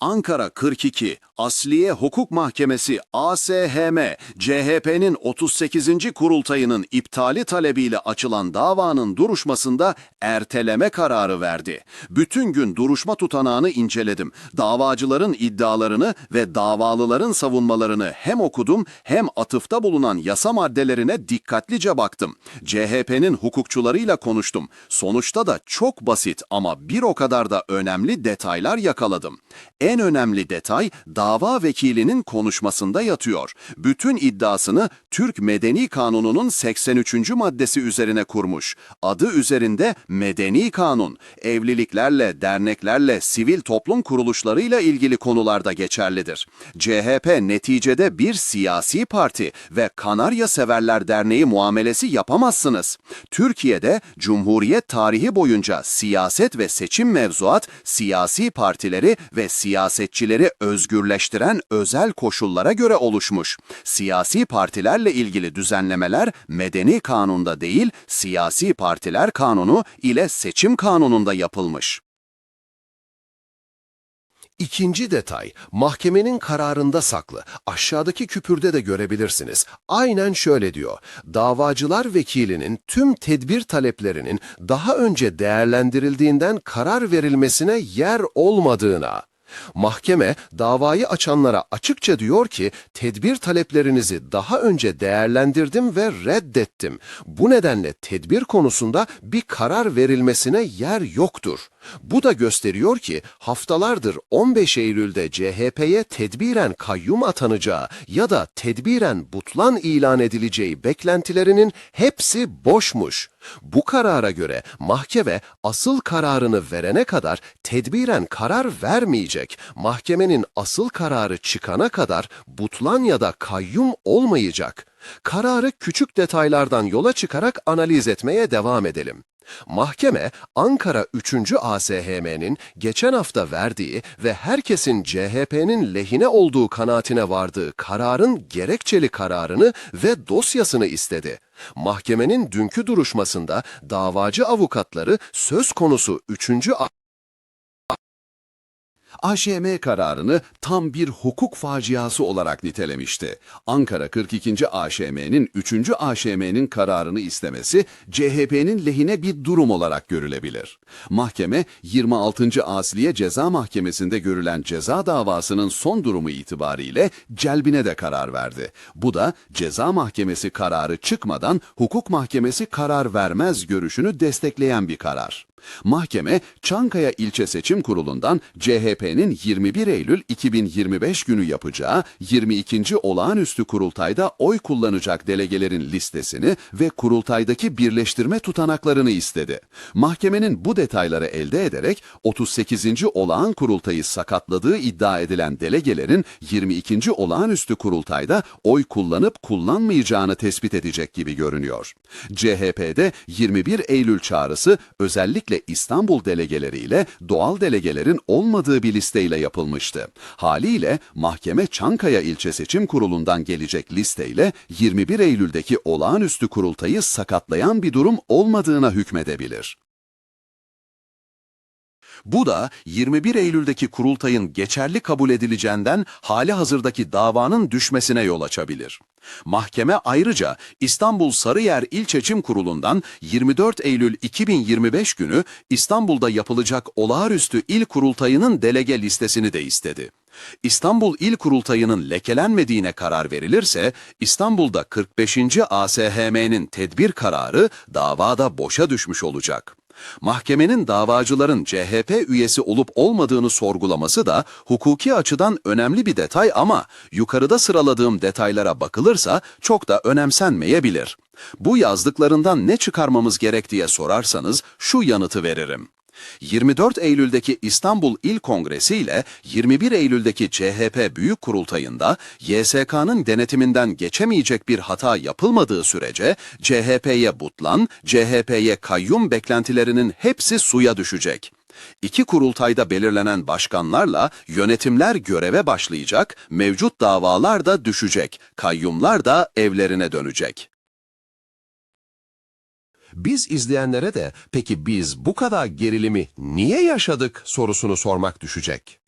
Ankara 42 Asliye Hukuk Mahkemesi ASHM CHP'nin 38. kurultayının iptali talebiyle açılan davanın duruşmasında erteleme kararı verdi. Bütün gün duruşma tutanağını inceledim. Davacıların iddialarını ve davalıların savunmalarını hem okudum hem atıfta bulunan yasa maddelerine dikkatlice baktım. CHP'nin hukukçularıyla konuştum. Sonuçta da çok basit ama bir o kadar da önemli detaylar yakaladım. En önemli detay dava vekilinin konuşmasında yatıyor. Bütün iddiasını Türk Medeni Kanunu'nun 83. maddesi üzerine kurmuş. Adı üzerinde Medeni Kanun, evliliklerle, derneklerle, sivil toplum kuruluşlarıyla ilgili konularda geçerlidir. CHP neticede bir siyasi parti ve Kanarya Severler Derneği muamelesi yapamazsınız. Türkiye'de Cumhuriyet tarihi boyunca siyaset ve seçim mevzuat siyasi partileri ve siyasetçileri özgürleştiren özel koşullara göre oluşmuş. Siyasi partilerle ilgili düzenlemeler medeni kanunda değil, siyasi partiler kanunu ile seçim kanununda yapılmış. İkinci detay, mahkemenin kararında saklı. Aşağıdaki küpürde de görebilirsiniz. Aynen şöyle diyor. Davacılar vekilinin tüm tedbir taleplerinin daha önce değerlendirildiğinden karar verilmesine yer olmadığına. Mahkeme davayı açanlara açıkça diyor ki tedbir taleplerinizi daha önce değerlendirdim ve reddettim. Bu nedenle tedbir konusunda bir karar verilmesine yer yoktur. Bu da gösteriyor ki haftalardır 15 Eylül'de CHP'ye tedbiren kayyum atanacağı ya da tedbiren butlan ilan edileceği beklentilerinin hepsi boşmuş. Bu karara göre mahkeme asıl kararını verene kadar tedbiren karar vermeyecek. Mahkemenin asıl kararı çıkana kadar butlan ya da kayyum olmayacak. Kararı küçük detaylardan yola çıkarak analiz etmeye devam edelim. Mahkeme, Ankara 3. ASHM'nin geçen hafta verdiği ve herkesin CHP'nin lehine olduğu kanaatine vardığı kararın gerekçeli kararını ve dosyasını istedi. Mahkemenin dünkü duruşmasında davacı avukatları söz konusu 3. AŞM kararını tam bir hukuk faciası olarak nitelemişti. Ankara 42. AŞM'nin 3. AŞM'nin kararını istemesi CHP'nin lehine bir durum olarak görülebilir. Mahkeme 26. Asliye Ceza Mahkemesi'nde görülen ceza davasının son durumu itibariyle celbine de karar verdi. Bu da ceza mahkemesi kararı çıkmadan hukuk mahkemesi karar vermez görüşünü destekleyen bir karar. Mahkeme, Çankaya İlçe Seçim Kurulu'ndan CHP'nin 21 Eylül 2025 günü yapacağı 22. olağanüstü kurultayda oy kullanacak delegelerin listesini ve kurultaydaki birleştirme tutanaklarını istedi. Mahkemenin bu detayları elde ederek 38. olağan kurultayı sakatladığı iddia edilen delegelerin 22. olağanüstü kurultayda oy kullanıp kullanmayacağını tespit edecek gibi görünüyor. CHP'de 21 Eylül çağrısı özellikle İstanbul delegeleriyle doğal delegelerin olmadığı listeyle yapılmıştı. Haliyle mahkeme Çankaya İlçe Seçim Kurulu'ndan gelecek listeyle 21 Eylül'deki olağanüstü kurultayı sakatlayan bir durum olmadığına hükmedebilir. Bu da 21 Eylül'deki kurultayın geçerli kabul edileceğinden hali hazırdaki davanın düşmesine yol açabilir. Mahkeme ayrıca İstanbul Sarıyer İl Seçim Kurulu'ndan 24 Eylül 2025 günü İstanbul'da yapılacak olağanüstü il kurultayının delege listesini de istedi. İstanbul İl Kurultayı'nın lekelenmediğine karar verilirse İstanbul'da 45. ASHM'nin tedbir kararı davada boşa düşmüş olacak. Mahkemenin davacıların CHP üyesi olup olmadığını sorgulaması da hukuki açıdan önemli bir detay ama yukarıda sıraladığım detaylara bakılırsa çok da önemsenmeyebilir. Bu yazdıklarından ne çıkarmamız gerek diye sorarsanız şu yanıtı veririm. 24 Eylül'deki İstanbul İl Kongresi ile 21 Eylül'deki CHP Büyük Kurultayı'nda YSK'nın denetiminden geçemeyecek bir hata yapılmadığı sürece CHP'ye butlan, CHP'ye kayyum beklentilerinin hepsi suya düşecek. İki kurultayda belirlenen başkanlarla yönetimler göreve başlayacak, mevcut davalar da düşecek, kayyumlar da evlerine dönecek. Biz izleyenlere de peki biz bu kadar gerilimi niye yaşadık sorusunu sormak düşecek.